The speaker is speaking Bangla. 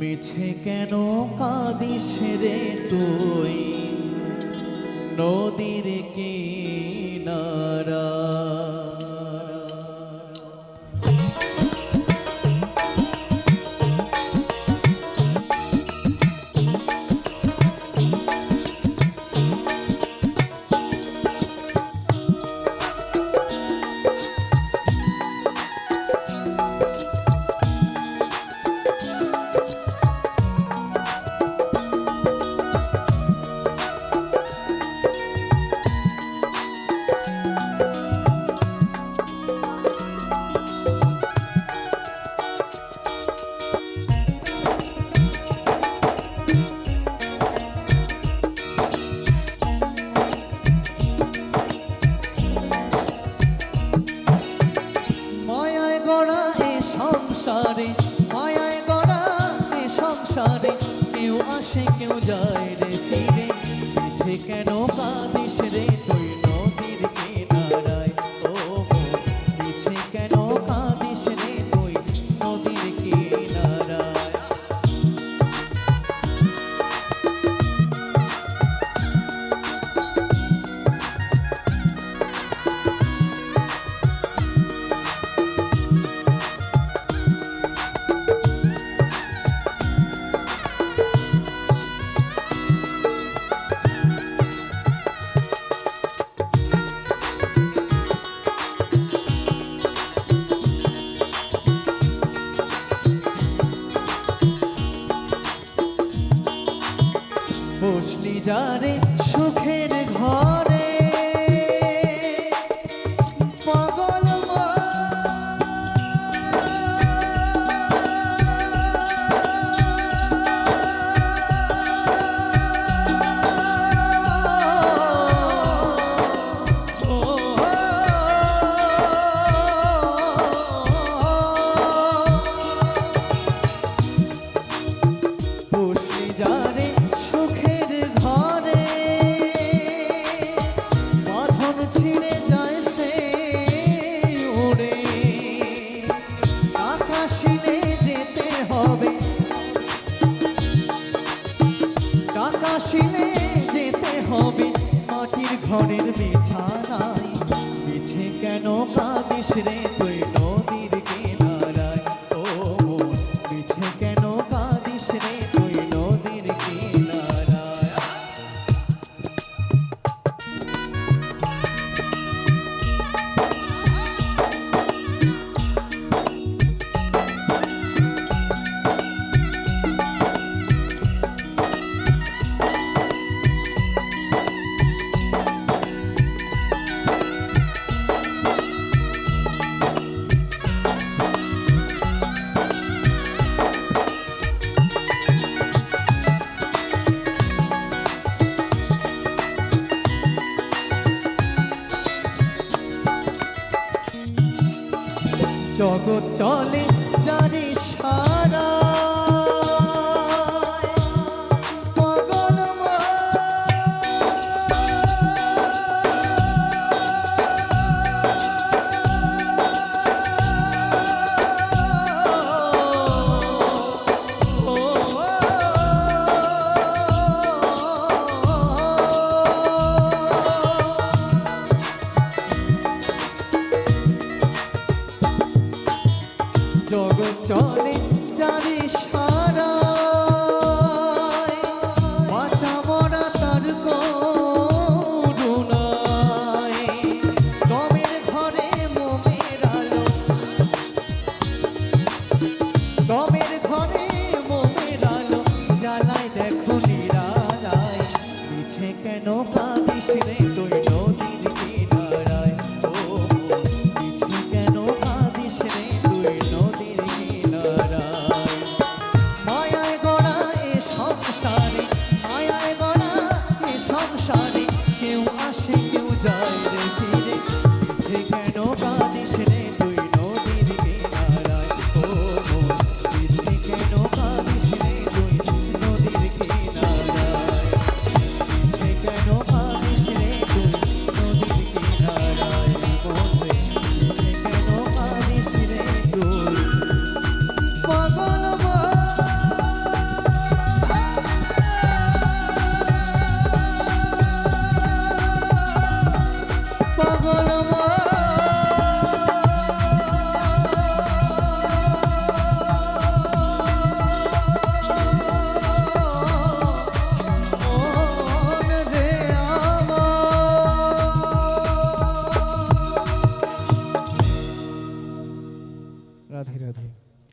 মিছে কেন? কাঁদিস রে তুই। নদীর কিনারা যায়। বসলি যারে সুখের মাটির ঘরের জগৎ চলে যারে সারা জানিস